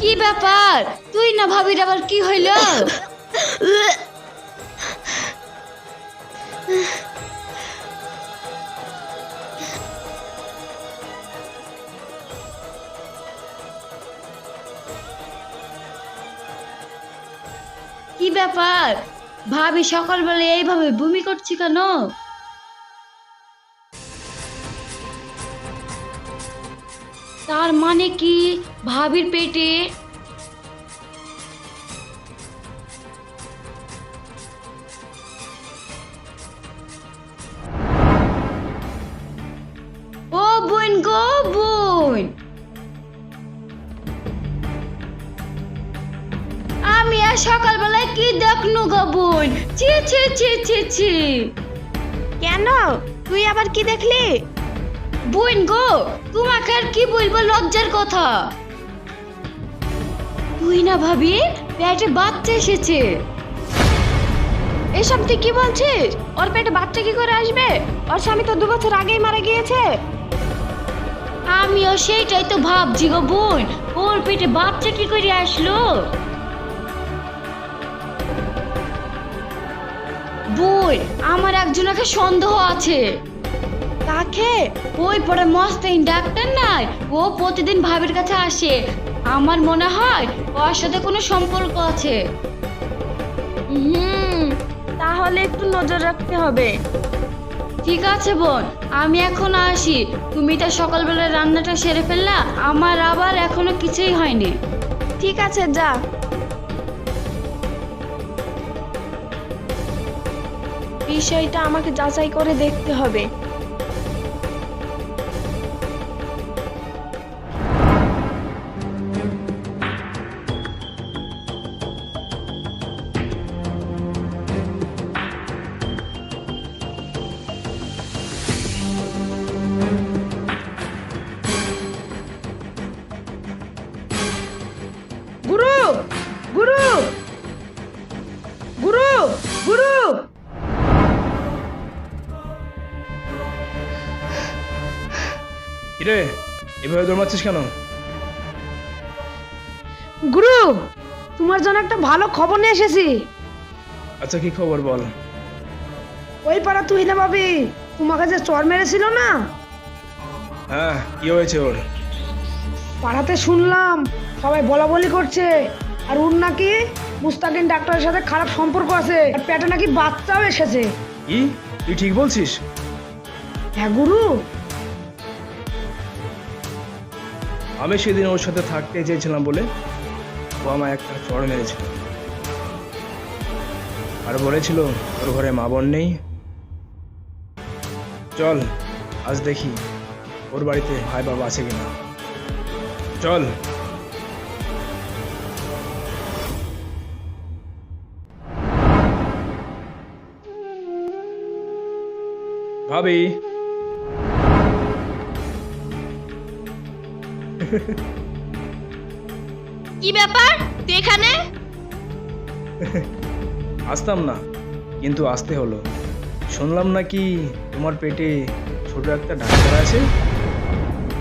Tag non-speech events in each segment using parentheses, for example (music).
কি ব্যাপার? তুই না ভাবির আবার কি হইল? কি ব্যাপার? ভাবি সকালবেলা এইভাবে বমি করছি কেন? তার মানে কি ভাবির পেটে? ও বোন গো বোন। আমি আর সকালবেলায় দেখনু বোন ছি ছি ছি ছি ছি। কেন? তুই আবার কি দেখলি? বোন গো তোমাকে আর কি বলব লজ্জার কথা? তুই না ভাবি পেটে বাচ্চা এসেছে। এসব তুই কি বলছিস? ওর পেটে বাচ্চা কি করে আসবে? ওর স্বামী তো দু বছর আগেই মারা গিয়েছে। আমিও সেইটাই তো ভাবছি গো বোন। ওর পেটে বাচ্চা কি করে আসলো? বোন আমার একজনকে সন্দেহ আছে। কাকে ওই পরে মস্তাইন ডাক্তার নাই, ও প্রতিদিন ভাবির কাছে আসে। আমার মনে হয় ওর সাথে কোনো সম্পর্ক আছে। হুম, তাহলে একটু নজর রাখতে হবে। ঠিক আছে বোন, আমি এখন আসি। তুমি তো সকালবেলা রান্নাটা সেরে ফেললা, আমার আবার এখনও কিছুই হয়নি। ঠিক আছে, যা। বিষয়টা আমাকে যাচাই করে দেখতে হবে। গুরু! গুরু! গুরু! গুরু! কিরে এভাবে দৌড়াচ্ছিস কেন? গুরু তোমার জন্য একটা ভালো খবর নিয়ে এসেছি। আচ্ছা কি খবর বল? ওই পাড়া তুই না ভাবি তোমাকে যে চর মেরেছিল না? হ্যাঁ কি হয়েছে ওর? পাড়াতে শুনলাম সবাই বলা বলি করছে আর ওর নাকি মুস্তাকিন ডাক্তারের সাথে খারাপ সম্পর্ক আছে আর পেটে নাকি বাচ্চাও এসেছে। কি? তুই ঠিক বলছিস? হ্যাঁ গুরু। আমি সেদিন ওর সাথে থাকতে চেয়েছিলাম বলে ও আমায় একটা চড় মেরেছিল। আর বলেছিল ওর ঘরে মা বোন নেই। চল, আজ দেখি ওর বাড়িতে ভাই বাবা আছে কিনা। চল। ভাবি কি ব্যাপার? তুই এখানে? আসতাম না কিন্তু আসতে হলো। শুনলাম নাকি তোমার পেটে ছোট একটা ডাক্তার আছে?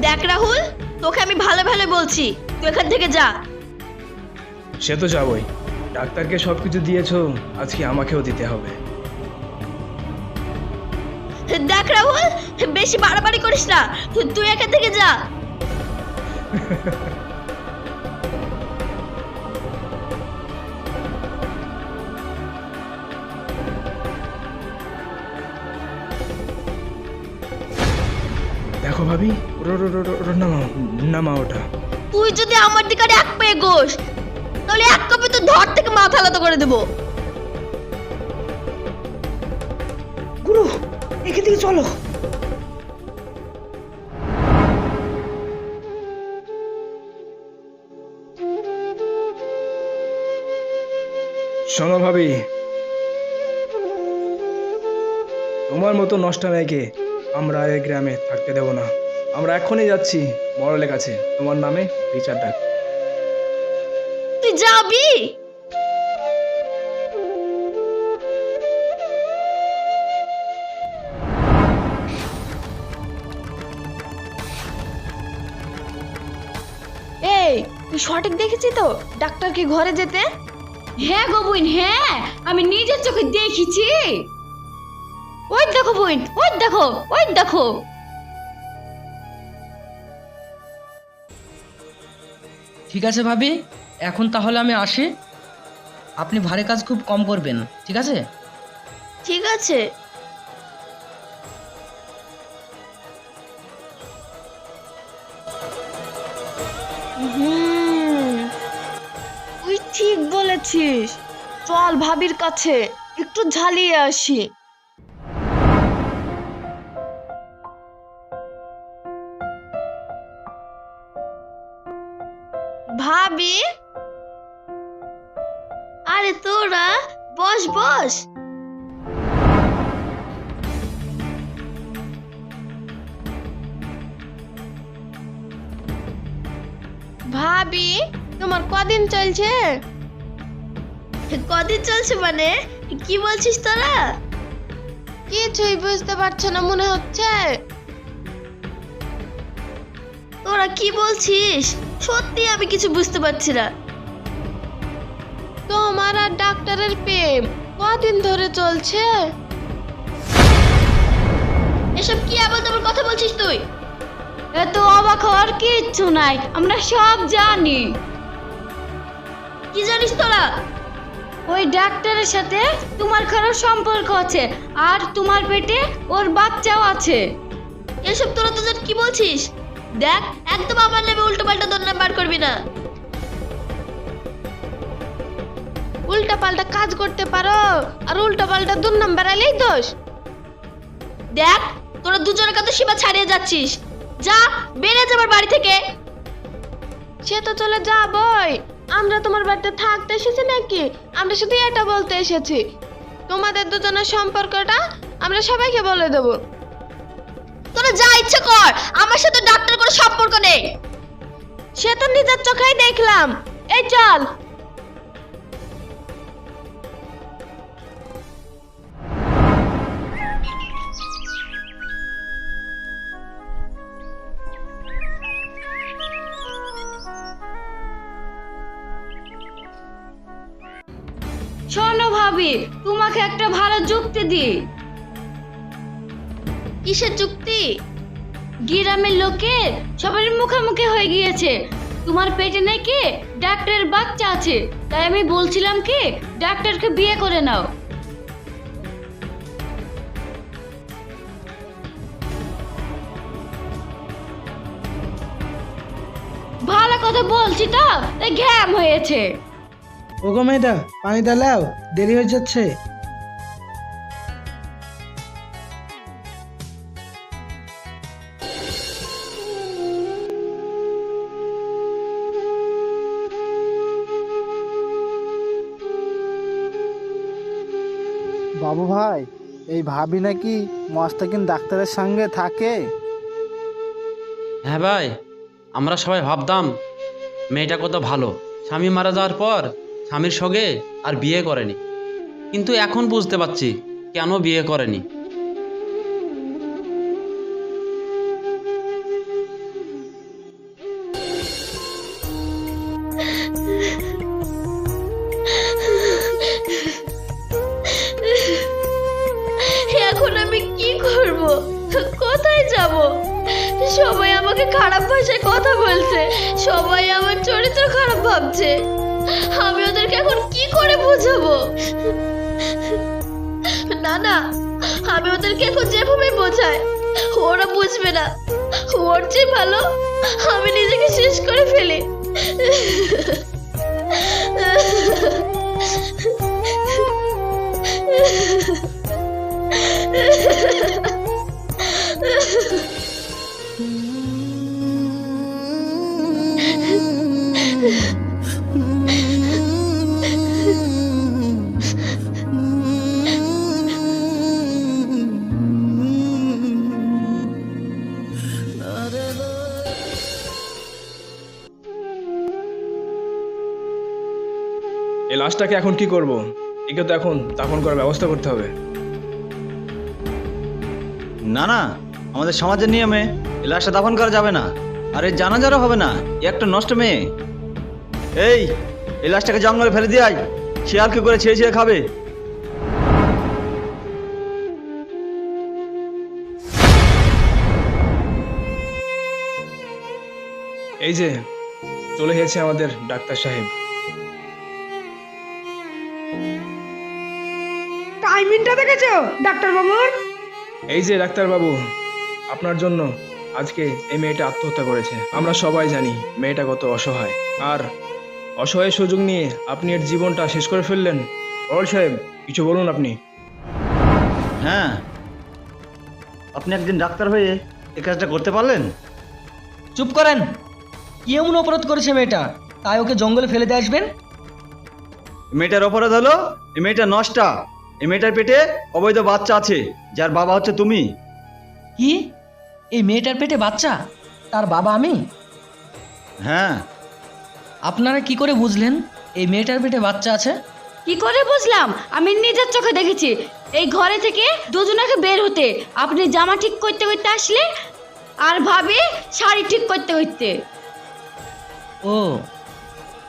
দেখ রাহুল তোকে আমি ভালো ভালো বলছি। তুই এখান থেকে যা। সে তো যাবই। ডাক্তারকে সব কিছু দিয়েছ আজকে আমাকেও দিতে হবে। দেখ রাহুল বেশি বাড়াবাড়ি করিস না। তুই- তুই এখান থেকে যা। দেখো ভাবি নামাও নামা ওটা। তুই যদি আমার দিকে আর এক পেয়ে গোস তাহলে এক কপি তো ধর থেকে মাথা আলাদা করে দেবো। গুরু এখান থেকে চলো। শোনো ভাবি। তোমার মতো নষ্ট মেয়েকে আমরা এই গ্রামে থাকতে দেব না। আমরা এখনই যাচ্ছি মরলের কাছে। তোমার নামে বিচার ডাক। তুই যাবি? এই, তুই সঠিক দেখেছি তো? ডাক্তারকে ঘরে যেতে? হ্যাঁ গো বোন হ্যাঁ আমি নিজের চোখে দেখেছি। ওই দেখো বোন ওই দেখো ওই দেখো। ঠিক আছে ভাবি এখন তাহলে আমি আসি। আপনি ভারী কাজ খুব কম করবেন ঠিক আছে? ঠিক আছে। হুম ঠিক বলেছিস। চল ভাবির কাছে একটু ঝালিয়ে আসি। ভাবি? আরে তোরা, বস বস। ভাবি, তোমার কদিন চলছে? কদিন চলছে মানে? কি বলছিস তোরা? কিছুই বুঝতে পারছ না মনে হচ্ছে। তোরা কি বলছিস? সত্যি আমি কিছু বুঝতে পারছি না। তোমার আর ডাক্তারের প্রেম কদিন ধরে চলছে? এসব কি আবার তোমার কথা বলছিস তুই? এত অবাক হওয়ার কিচ্ছু নাই আমরা সব জানি। কি জানিস তোরা? ওই ডাক্তারের সাথে তোমার খারাপ সম্পর্ক আছে আর তোমার পেটে ওর বাচ্চাও আছে। এসব তোরা তোদের কি বলছিস? দেখ একদম আমার নামে উল্টো পাল্টা তোর নাম বার করবি না। উল্টা পাল্টা কাজ করতে পারো আর উল্টা পাল্টা দুর নাম্বার আলেই দোষ। দেখ তোরা দুজনের কাছে সীমা ছাড়িয়ে যাচ্ছিস। যা বেড়ে যাবার বাড়ি থেকে। সে তো চলে যাবই। আমরা তোমার বাড়িতে থাকতে এসেছি নাকি? আমরা শুধু এটা বলতে এসেছি। তোমাদের দুজনের সম্পর্কটা আমরা সবাইকে বলে দেব। তোরা যা ইচ্ছে কর আমার সাথে ডাক্তার কোনো সম্পর্ক নেই। সে তো নিজের চোখেই দেখলাম। এই চল। শোনো ভাবি তোমাকে একটা ভালো যুক্তি দিই। কিসের যুক্তি? গ্রামের লোকে সবার মুখোমুখি হয়ে গিয়েছে। তোমার পেটে নাকি ডাক্তারের বাচ্চা আছে তাই আমি বলছিলাম কি ডাক্তারকে বিয়ে করে নাও। ভালো কথা বলছি তো তাই ঘ্যাম হয়েছে। ওগো মেয়েটা পানি দাও দেরি হয়ে যাচ্ছে। বাবু ভাই এই ভাবি নাকি মস্তাকিন ডাক্তারের সঙ্গে থাকে? হ্যাঁ ভাই আমরা সবাই ভাবতাম মেয়েটা কত ভালো। স্বামী মারা যাওয়ার পর স্বামীর সঙ্গে আর বিয়ে করেনি। কিন্তু এখন বুঝতে পারছি কেন বিয়ে করেনি। এখন আমি কি করব? কোথায় যাব? সবাই আমাকে খারাপ ভাষায় কথা বলছে। সবাই আমার চরিত্র খারাপ ভাবছে। আমি ওদেরকে এখন কি করে বোঝাবো? না না, আমি ওদেরকে এখন যেভাবে বোঝাই, ওরা বুঝবে না। ওর চেয়ে ভালো আমি নিজেকে শেষ করে ফেলি। এই (laughs) লাশটাকে এখন কি করব? একে তো এখন দাফন করার ব্যবস্থা করতে হবে। না না আমাদের সমাজের নিয়মে এই লাশটা দাফন করা যাবে না। আর এই জানাজারও হবে না এ একটা নষ্ট মেয়ে। এই এই লাশটাকে জঙ্গলে ফেলে দিয়ে আয় শিয়ালকে করে ছেড়ে ছেড়ে খাবে। এই যে চলে গেছে আমাদের ডাক্তার সাহেব। টাইমিংটা দেখেছ? ডাক্তার বাবুর এই যে ডাক্তারবাবু আপনার জন্য আজকে এই মেয়েটা আত্মহত্যা করেছে। আমরা সবাই জানি মেয়েটা কত অসহায়। আর অসহায় সুযোগ নিয়ে আপনি এর জীবনটা শেষ করে ফেললেন। অল সাহেব কিছু বলুন আপনি। হ্যাঁ। আপনি একদিন ডাক্তার হয়ে এই কাজটা করতে পারলেন? চুপ করেন। কি এমন অপরাধ করেছে মেয়েটা? তাই ওকে জঙ্গলে ফেলে দিয়ে আসবেন? মেয়েটার অপরাধ হলো এই মেয়েটা নষ্টা। এই মেয়েটার পেটে অবৈধ বাচ্চা আছে যার বাবা হচ্ছে তুমি। কি? এই মেয়েটার পেটে বাচ্চা? তার বাবা আমি? হ্যাঁ। আপনারা কি করে বুঝলেন এই মেয়েটার পেটে বাচ্চা আছে? কি করে বুঝলাম? আমি নিজের চোখে দেখেছি। এই ঘরে থেকে দুজনকে বের হতে। আপনি জামা ঠিক করতে করতে আসলে আর ভাবে শাড়ি ঠিক করতে করতে। ও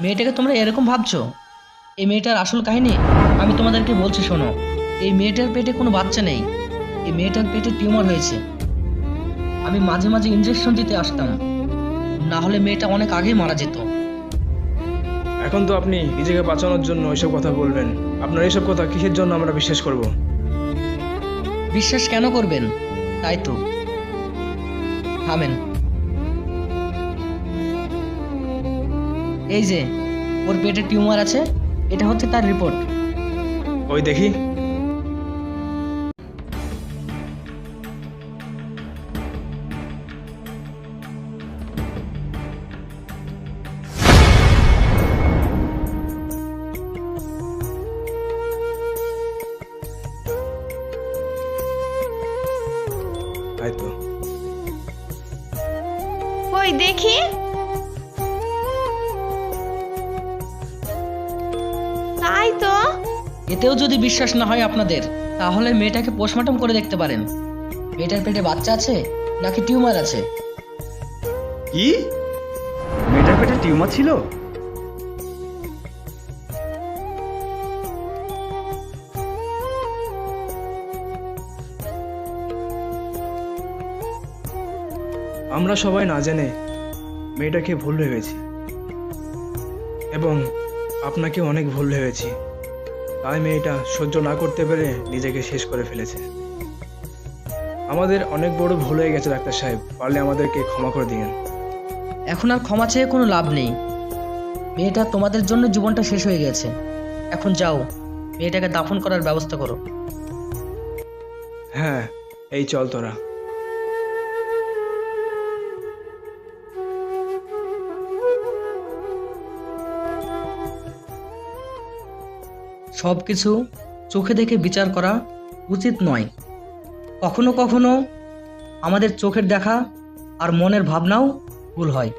মেয়েটাকে তোমরা এরকম ভাবছ? এই মেয়েটার আসল কাহিনী? আমি তোমাদেরকে বলছি শোনো এই মেয়েটার পেটে কোনো বাচ্চা নেই। এই মেয়েটার পেটে টিউমার হয়েছে। আমি মাঝে মাঝে ইঞ্জেকশন দিতে আসতাম। না হলে মেয়েটা অনেক আগেই মারা যেত। এখন তো আপনি নিজেকে বাঁচানোর জন্য এসব কথা বলবেন। আপনার এসব কথা কিসের জন্য আমরা বিশ্বাস করব? বিশ্বাস কেন করবেন? তাই তো। থামেন। এই যে ওর পেটে টিউমার আছে এটা হচ্ছে তার রিপোর্ট ওই দেখি। ওই দেখি। তাই তো। এতেও যদি বিশ্বাস না হয় আপনাদের, তাহলে মেয়েটাকে পোস্টমর্টম করে দেখতে পারেন। মেয়েটার পেটে বাচ্চা আছে নাকি টিউমার আছে? কি? মেয়েটার পেটে টিউমার ছিল? আমরা সবাই না জেনে মেয়েটাকে ভুল ভেবেছি। এবং আপনাকে অনেক ভুল ভেবেছি। তাই মেয়েটা সহ্য না করতে পেরে নিজেকে শেষ করে ফেলেছে। আমাদের অনেক বড় ভুল হয়ে গেছে ডাক্তার সাহেব। পারলে আমাদেরকে ক্ষমা করে দিন এখন আর ক্ষমা চেয়ে কোনো লাভ নেই। মেয়েটা তোমাদের জন্য জীবনটা শেষ হয়ে গেছে। এখন যাও মেয়েটাকে দাফন করার ব্যবস্থা করো। হ্যাঁ এই চল তোরা। সব কিছু চোখে দেখে বিচার করা উচিত নয়। কখনো কখনো আমাদের চোখের দেখা আর মনের ভাবনাও ভুল হয়।